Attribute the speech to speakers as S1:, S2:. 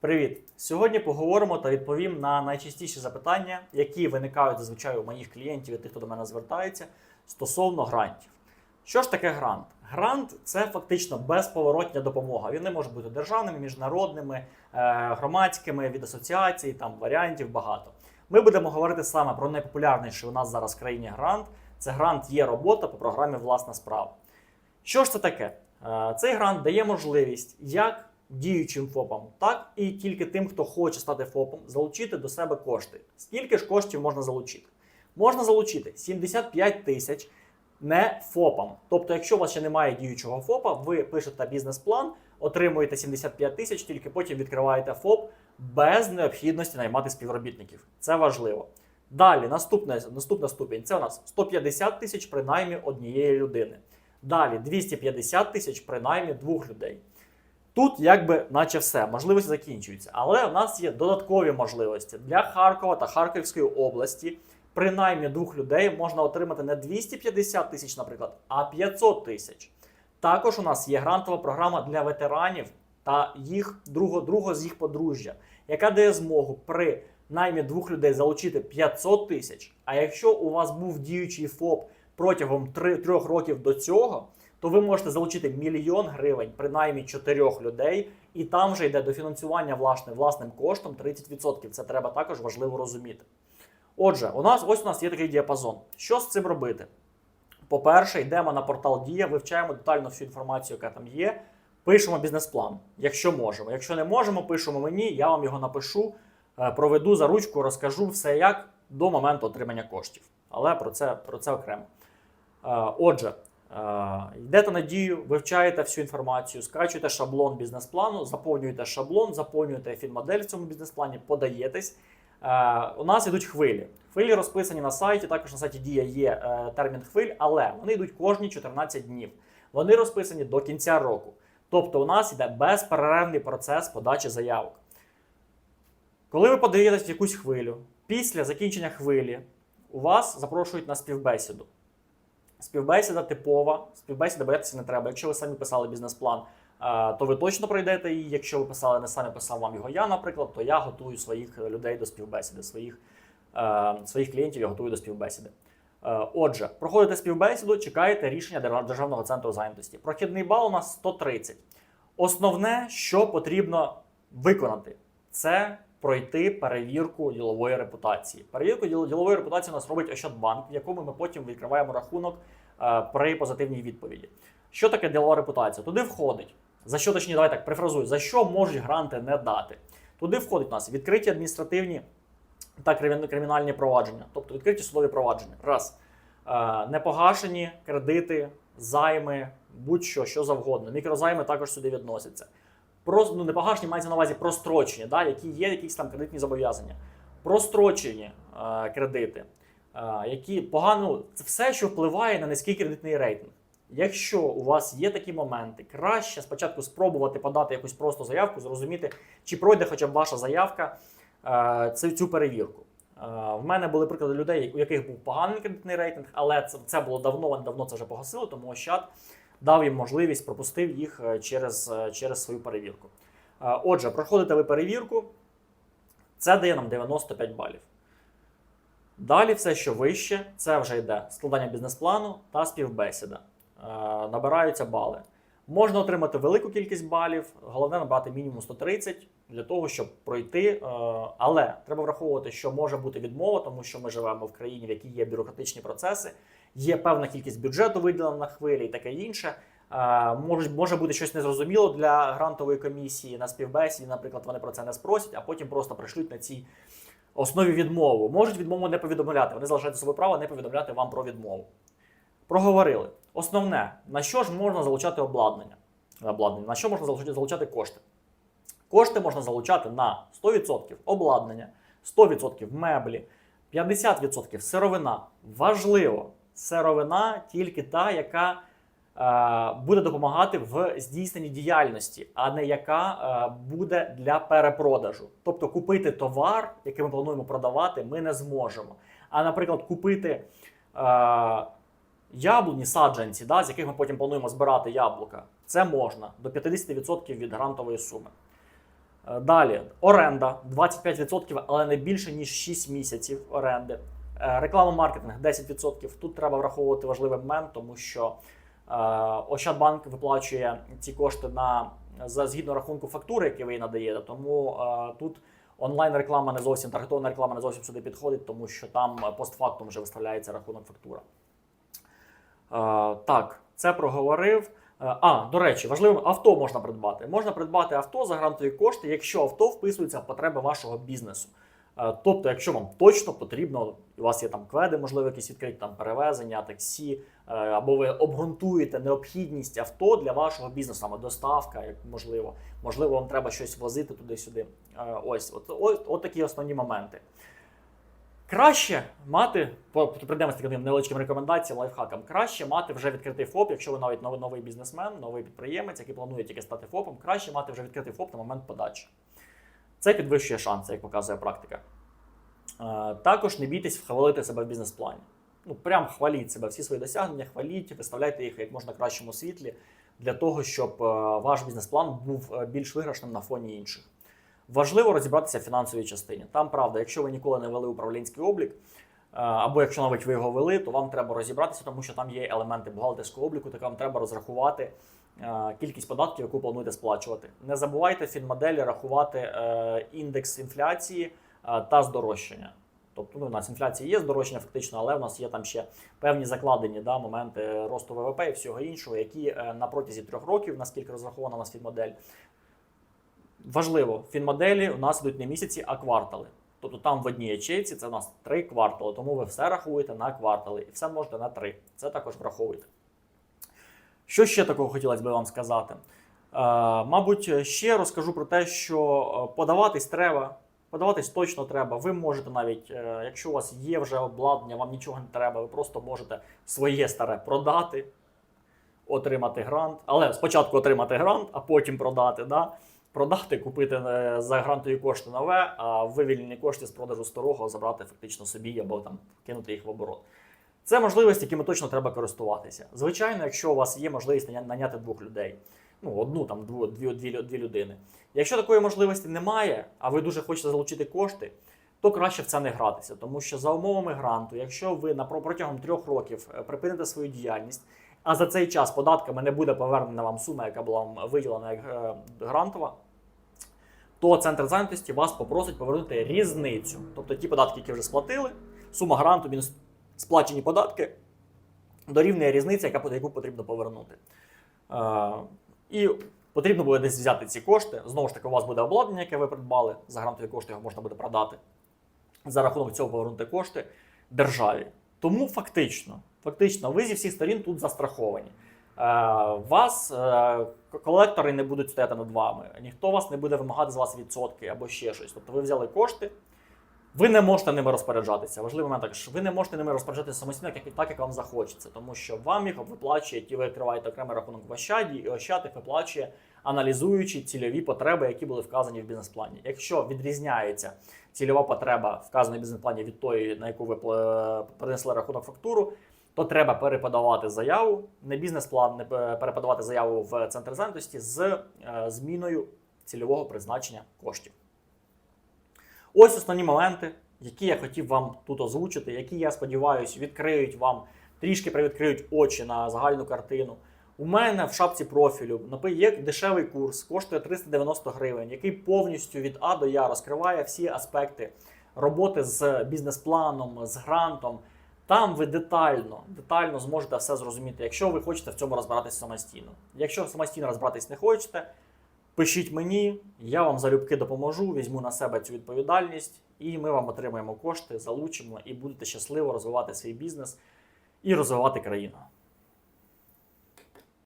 S1: Привіт! Сьогодні поговоримо та відповім на найчастіші запитання, які виникають зазвичай у моїх клієнтів і тих, хто до мене звертається, стосовно грантів. Що ж таке грант? Грант це фактично безповоротня допомога. Він не може бути державними, міжнародними, е, громадськими від асоціацій, там варіантів багато. Ми будемо говорити саме про найпопулярніший у нас зараз в країні грант. Це грант є робота по програмі Власна справа. Що ж це таке? Е, Цей грант дає можливість як діючим ФОПам, так і тільки тим, хто хоче стати ФОПом, залучити до себе кошти. Скільки ж коштів можна залучити? Можна залучити 75 тисяч не ФОПам. Тобто, якщо у вас ще немає діючого ФОПа, ви пишете бізнес-план, отримуєте 75 тисяч, тільки потім відкриваєте ФОП без необхідності наймати співробітників. Це важливо. Далі, наступне, наступна ступінь це у нас 150 тисяч при наймі однієї людини. Далі 250 тисяч при наймі двох людей. Тут якби наче все, можливості закінчуються. Але в нас є додаткові можливості для Харкова та Харківської області. При наймі двох людей можна отримати не 250 тисяч, наприклад, а 500 тисяч. Також у нас є грантова програма для ветеранів та їх друго, друго з їх подружжя, яка дає змогу при наймі двох людей залучити 500 тисяч. А якщо у вас був діючий ФОП протягом 3, 3 років до цього, то ви можете залучити мільйон гривень при наймі чотирьох людей, і там вже йде дофінансування власне, власним коштом 30%. Це треба також важливо розуміти. Отже, у нас ось у нас є такий діапазон. Що з цим робити? По-перше, йдемо на портал Дія, вивчаємо детально всю інформацію, яка там є. Пишемо бізнес-план, якщо можемо. Якщо не можемо, пишемо мені, я вам його напишу, е, проведу за ручку, розкажу все як до моменту отримання коштів. Але про це, про це окремо. Е, Отже, йдете на дію, вивчаєте всю інформацію, скачуєте шаблон бізнес-плану, заповнюєте шаблон, заповнюєте фінмодель в цьому бізнес-плані, подаєтесь. Е, У нас йдуть хвилі. Хвилі розписані на сайті. Також на сайті Дія є е, термін хвиль, але вони йдуть кожні 14 днів. Вони розписані до кінця року. Тобто, у нас йде безперервний процес подачі заявок. Коли ви подаєтесь в якусь хвилю, після закінчення хвилі у вас запрошують на співбесіду. Співбесіда типова, співбесіда боятися не треба. Якщо ви самі писали бізнес-план, то ви точно пройдете її. Якщо ви писали не самі писав вам його я, наприклад, то я готую своїх людей до співбесіди, своїх, своїх клієнтів я готую до співбесіди. Отже, проходите співбесіду, чекаєте рішення Державного центру зайнятості. Прохідний бал у нас 130. Основне, що потрібно виконати, це пройти перевірку ділової репутації. Перевірку діл- ділової репутації у нас робить Ощадбанк, в якому ми потім відкриваємо рахунок е, при позитивній відповіді. Що таке ділова репутація? Туди входить. За що точніше, давай так прифразую, за що можуть гранти не дати? Туди входить у нас відкриті адміністративні та кримі- кримінальні провадження, тобто відкриті судові провадження. Раз. Е, Непогашені кредити, займи, будь-що, що завгодно. Мікрозайми також сюди відносяться. Про, ну, непогашені мається на увазі прострочені, да, які є якісь там кредитні зобов'язання. Прострочені е, кредити, е, які погано, це все, що впливає на низький кредитний рейтинг. Якщо у вас є такі моменти, краще спочатку спробувати подати якусь просто заявку, зрозуміти, чи пройде хоча б ваша заявка е, цю, перевірку. Е, в мене були приклади людей, у яких був поганий кредитний рейтинг, але це, це було давно, давно це вже погасили, тому Ощад дав їм можливість, пропустив їх е, через, е, через свою перевірку. Е, Отже, проходите ви перевірку, це дає нам 95 балів. Далі все, що вище, це вже йде складання бізнес-плану та співбесіда. Набираються бали. Можна отримати велику кількість балів, головне набрати мінімум 130 для того, щоб пройти. Але треба враховувати, що може бути відмова, тому що ми живемо в країні, в якій є бюрократичні процеси, є певна кількість бюджету виділена на хвилі і таке інше. Може, може бути щось незрозуміло для грантової комісії на співбесіді, наприклад, вони про це не спросять, а потім просто пришлють на цій основі відмову. Можуть відмову не повідомляти. Вони залишають за собою право не повідомляти вам про відмову. Проговорили. Основне, на що ж можна залучати обладнання? обладнання? На що можна залучати, залучати кошти? Кошти можна залучати на 100% обладнання, 100% меблі, 50% сировина. Важливо, сировина тільки та, яка е, буде допомагати в здійсненні діяльності, а не яка е, буде для перепродажу. Тобто купити товар, який ми плануємо продавати, ми не зможемо. А, наприклад, купити. Е, Яблуні саджанці, да, з яких ми потім плануємо збирати яблука, це можна до 50% від грантової суми. Е, Далі оренда 25%, але не більше ніж 6 місяців оренди. Е, Реклама маркетинг 10%. Тут треба враховувати важливий момент, тому що е, Ощадбанк виплачує ці кошти на за згідно рахунку фактури, який ви їй надаєте. Тому е, тут онлайн реклама не зовсім таргетована реклама не зовсім сюди підходить, тому що там постфактум вже виставляється рахунок фактура. Так, це проговорив. А, до речі, важливо, авто можна придбати. Можна придбати авто за грантові кошти, якщо авто вписується в потреби вашого бізнесу. Е, Тобто, якщо вам точно потрібно, у вас є там кведи, можливо, якісь відкриті там перевезення, таксі, е, або ви обґрунтуєте необхідність авто для вашого бізнесу, саме доставка, як можливо, можливо, вам треба щось возити туди-сюди. Е, Ось, от, от, от такі основні моменти. Краще мати, прийдемо з таким невеличким рекомендаціям, лайфхакам. Краще мати вже відкритий ФОП, якщо ви навіть новий бізнесмен, новий підприємець, який планує тільки стати ФОПом, краще мати вже відкритий ФОП на момент подачі. Це підвищує шанси, як показує практика. Е, Також не бійтесь хвалити себе в бізнес-плані. Ну, прям хваліть себе, всі свої досягнення, хваліть, виставляйте їх як можна кращому світлі для того, щоб е, ваш бізнес-план був е, більш виграшним на фоні інших. Важливо розібратися в фінансовій частині. Там правда, якщо ви ніколи не вели управлінський облік, або якщо навіть ви його вели, то вам треба розібратися, тому що там є елементи бухгалтерського обліку, так вам треба розрахувати кількість податків, яку плануєте сплачувати. Не забувайте в фінмоделі рахувати е, індекс інфляції е, та здорожчання. Тобто ну, у нас інфляція є здорожчання фактично, але в нас є там ще певні закладені да, моменти росту ВВП і всього іншого, які е, на протязі трьох років, наскільки розрахована у нас фінмодель, Важливо, в фінмоделі у нас йдуть не місяці, а квартали. Тобто там в одній ячейці це у нас три квартали, тому ви все рахуєте на квартали і все можете на три. Це також враховуйте. Що ще такого хотілося б вам сказати? Е, мабуть, ще розкажу про те, що е, подаватись треба. Подаватись точно треба. Ви можете навіть, е, якщо у вас є вже обладнання, вам нічого не треба, ви просто можете своє старе продати, отримати грант. Але спочатку отримати грант, а потім продати. Да? продати, купити за грантові кошти нове, а вивільнені кошти з продажу старого забрати фактично собі або там кинути їх в оборот. Це можливості, якими точно треба користуватися. Звичайно, якщо у вас є можливість наняти двох людей, ну одну там дві, дві, дві, дві людини. Якщо такої можливості немає, а ви дуже хочете залучити кошти, то краще в це не гратися, тому що за умовами гранту, якщо ви на протягом трьох років е, припините свою діяльність, а за цей час податками не буде повернена вам сума, яка була вам виділена як е, грантова, то центр зайнятості вас попросить повернути різницю. Тобто ті податки, які вже сплатили, сума гранту мінус сплачені податки, дорівнює різниця, яку потрібно повернути. І потрібно буде десь взяти ці кошти. Знову ж таки, у вас буде обладнання, яке ви придбали, за грантові кошти його можна буде продати. За рахунок цього повернути кошти державі. Тому фактично, фактично, ви зі всіх сторін тут застраховані. Вас е, колектори не будуть стояти над вами, ніхто вас не буде вимагати з вас відсотки або ще щось. Тобто ви взяли кошти, ви не можете ними розпоряджатися. Важливий момент також, ви не можете ними розпоряджатися самостійно, як, так, як вам захочеться, тому що вам їх виплачує, ті ви відкриваєте окремий рахунок в Ощаді, і Ощад виплачує, аналізуючи цільові потреби, які були вказані в бізнес-плані. Якщо відрізняється цільова потреба, вказана в бізнес-плані від тої, на яку ви принесли рахунок фактуру, то треба переподавати заяву, не бізнес-план, не пе- переподавати заяву в центр зайнятості з е, зміною цільового призначення коштів. Ось основні моменти, які я хотів вам тут озвучити, які я сподіваюся відкриють вам трішки привідкриють очі на загальну картину. У мене в шапці профілю є дешевий курс, коштує 390 гривень, який повністю від А до Я розкриває всі аспекти роботи з бізнес-планом, з грантом. Там ви детально, детально зможете все зрозуміти, якщо ви хочете в цьому розбиратися самостійно. Якщо самостійно розбиратись не хочете, пишіть мені, я вам залюбки допоможу, візьму на себе цю відповідальність, і ми вам отримаємо кошти, залучимо і будете щасливо розвивати свій бізнес і розвивати країну.